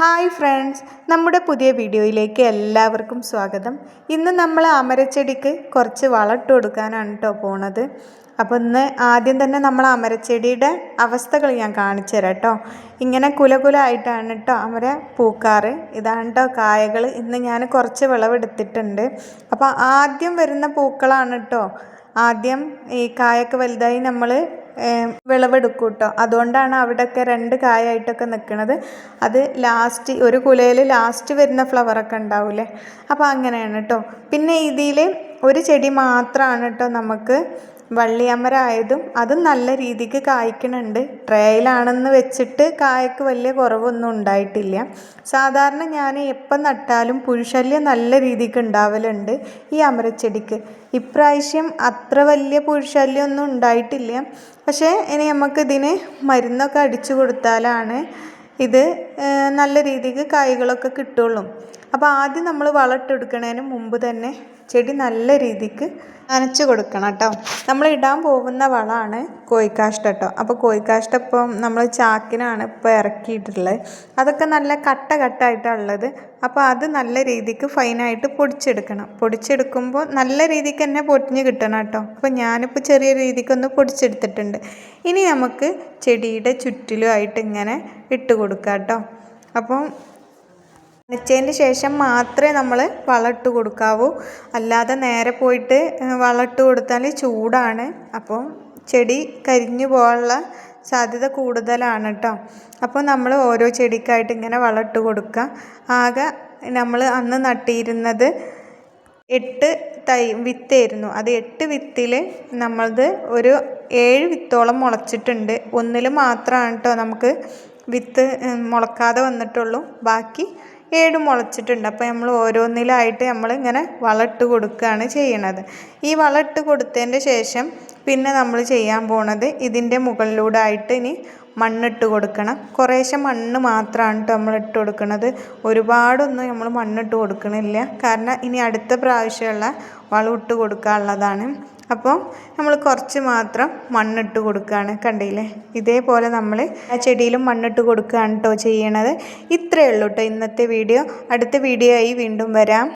Hi friends നമ്മുടെ പുതിയ വീഡിയോയിലേക്ക് എല്ലാവർക്കും സ്വാഗതം. ഇന്ന് നമ്മൾ അമരച്ചെടിക്ക് കുറച്ച് വളട്ട് കൊടുക്കാനാണ് കേട്ടോ പോണത്. അപ്പോൾ ഇന്ന് ആദ്യം തന്നെ നമ്മൾ അമരച്ചെടിയുടെ അവസ്ഥകൾ ഞാൻ കാണിച്ചു തരാം കേട്ടോ ഇങ്ങനെ കുലകുലായിട്ടാണ് കേട്ടോ അമര പൂക്കാറ്. ഇതാണ് കേട്ടോ കായകൾ. ഇന്ന് ഞാൻ കുറച്ച് വിളവെടുത്തിട്ടുണ്ട്. അപ്പോൾ ആദ്യം വരുന്ന പൂക്കളാണ് കേട്ടോ ആദ്യം ഈ കായൊക്കെ വലുതായി നമ്മൾ വിളവെടുക്കും കേട്ടോ അതുകൊണ്ടാണ് അവിടെയൊക്കെ രണ്ട് കായായിട്ടൊക്കെ നിൽക്കുന്നത് അത് ലാസ്റ്റ് ഒരു കുലയിൽ ലാസ്റ്റ് വരുന്ന ഫ്ലവറൊക്കെ ഉണ്ടാവില്ലേ? അപ്പോൾ അങ്ങനെയാണ് കേട്ടോ പിന്നെ ഇതിൽ ഒരു ചെടി മാത്രമാണ് കേട്ടോ നമുക്ക് വള്ളിയമരായതും അതും നല്ല രീതിക്ക് കായ്ക്കണുണ്ട്. ട്രേയിലാണെന്ന് വെച്ചിട്ട് കായ്ക്ക് വലിയ കുറവൊന്നും ഉണ്ടായിട്ടില്ല. സാധാരണ ഞാൻ എപ്പം നട്ടാലും പുഴുശല്യം നല്ല രീതിക്ക് ഉണ്ടാവലുണ്ട് ഈ അമരച്ചെടിക്ക്. ഇപ്രാവശ്യം അത്ര വലിയ പുഴുശല്യം ഒന്നും ഉണ്ടായിട്ടില്ല. പക്ഷേ ഇനി നമുക്ക് ഇതിന് മരുന്നൊക്കെ അടിച്ചു കൊടുത്താലാണ് ഇത് നല്ല രീതിക്ക് കായ്കളൊക്കെ കിട്ടുള്ളൂ. അപ്പോൾ ആദ്യം നമ്മൾ വളട്ടെടുക്കുന്നതിന് മുമ്പ് തന്നെ ചെടി നല്ല രീതിക്ക് നനച്ച് കൊടുക്കണം കേട്ടോ. നമ്മൾ ഇടാൻ പോകുന്ന വളമാണ് കോഴിക്കാഷ്ട കേട്ടോ. അപ്പോൾ കോഴിക്കാഷ്ട ഇപ്പം നമ്മൾ ചാക്കിനാണ് ഇപ്പോൾ ഇറക്കിയിട്ടുള്ളത്. അതൊക്കെ നല്ല കട്ട കട്ടായിട്ടാണ് ഉള്ളത്. അപ്പോൾ അത് നല്ല രീതിക്ക് ഫൈനായിട്ട് പൊടിച്ചെടുക്കണം. പൊടിച്ചെടുക്കുമ്പോൾ നല്ല രീതിക്ക് തന്നെ പൊടിഞ്ഞ് കിട്ടണം കേട്ടോ. അപ്പോൾ ഞാനിപ്പോൾ ചെറിയ രീതിക്കൊന്ന് പൊടിച്ചെടുത്തിട്ടുണ്ട്. ഇനി നമുക്ക് ചെടിയുടെ ചുറ്റിലുമായിട്ട് ഇങ്ങനെ ഇട്ട് കൊടുക്കാം കേട്ടോ. അപ്പം നനച്ചതിന് ശേഷം മാത്രമേ നമ്മൾ വളമിട്ട് കൊടുക്കാവൂ. അല്ലാതെ നേരെ പോയിട്ട് വളമിട്ട് കൊടുത്താൽ ചൂടാണ്. അപ്പം ചെടി കരിഞ്ഞു പോകാനുള്ള സാധ്യത കൂടുതലാണ് കേട്ടോ അപ്പോൾ നമ്മൾ ഓരോ ചെടിക്കായിട്ട് ഇങ്ങനെ വളമിട്ട് കൊടുക്കുക. ആകെ നമ്മൾ അന്ന് നട്ടിയിരുന്നത് എട്ട് തൈ വിത്തായിരുന്നു. അത് എട്ട് വിത്തിൽ നമ്മളത് ഒരു ഏഴ് വിത്തോളം മുളച്ചിട്ടുണ്ട്. ഒന്നിൽ മാത്രമാണ് കേട്ടോ നമുക്ക് വിത്ത് മുളക്കാതെ വന്നിട്ടുള്ളൂ. ബാക്കി ഏഴ് മുളച്ചിട്ടുണ്ട്. അപ്പോൾ നമ്മൾ ഓരോന്നിലായിട്ട് നമ്മൾ ഇങ്ങനെ വളമിട്ട് കൊടുക്കുകയാണ് ചെയ്യണത്. ഈ വളമിട്ട് കൊടുത്തതിന്റെ ശേഷം പിന്നെ നമ്മൾ ചെയ്യാൻ പോണത് ഇതിന്റെ മുകളിലൂടെ ആയിട്ട് ഇനി മണ്ണിട്ട് കൊടുക്കണം. കുറേശ്ശെ മണ്ണ് മാത്രമാണ് കേട്ടോ നമ്മൾ ഇട്ട് കൊടുക്കുന്നത് ഒരുപാടൊന്നും നമ്മൾ മണ്ണിട്ട് കൊടുക്കണില്ല. കാരണം ഇനി അടുത്ത പ്രാവശ്യമുള്ള വളം ഇട്ട് കൊടുക്കാനുള്ളതാണ് അപ്പോൾ നമ്മൾ കുറച്ച് മാത്രം മണ്ണിട്ട് കൊടുക്കുകയാണ്. കണ്ടില്ലേ? ഇതേപോലെ നമ്മൾ ആ ചെടിയിലും മണ്ണിട്ട് കൊടുക്കുകയാണ് കേട്ടോ ചെയ്യണത്. ഇത്രയേ ഉള്ളൂ കേട്ടോ ഇന്നത്തെ വീഡിയോ. അടുത്ത വീഡിയോ ആയി വീണ്ടും വരാം.